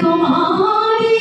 তোমারি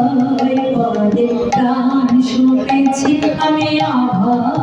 অভয় পদে প্রাণ আমি অভয়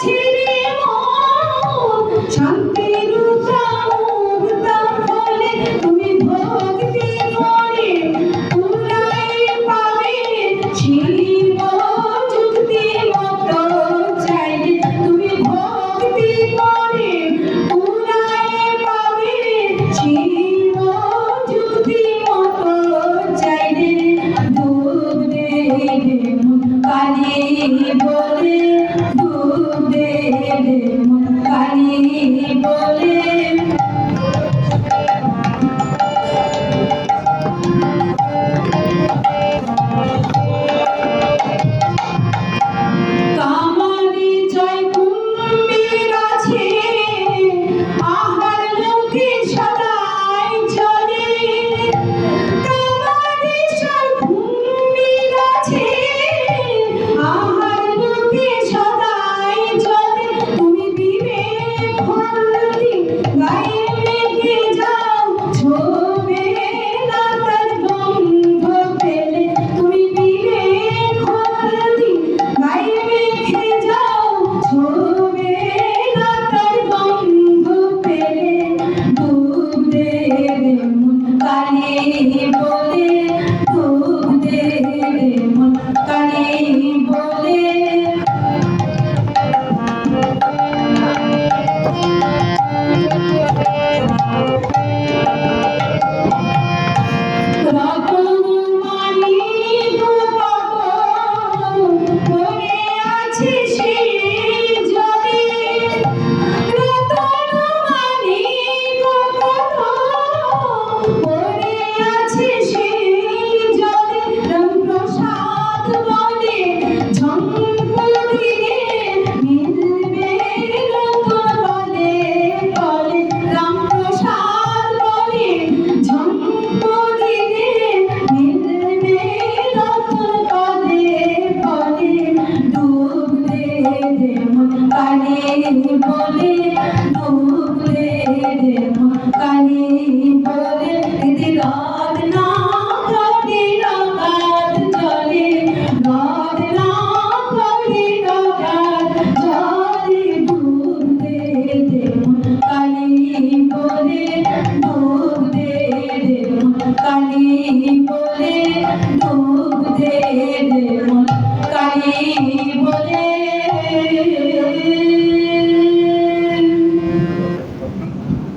Tea! i ini pun kali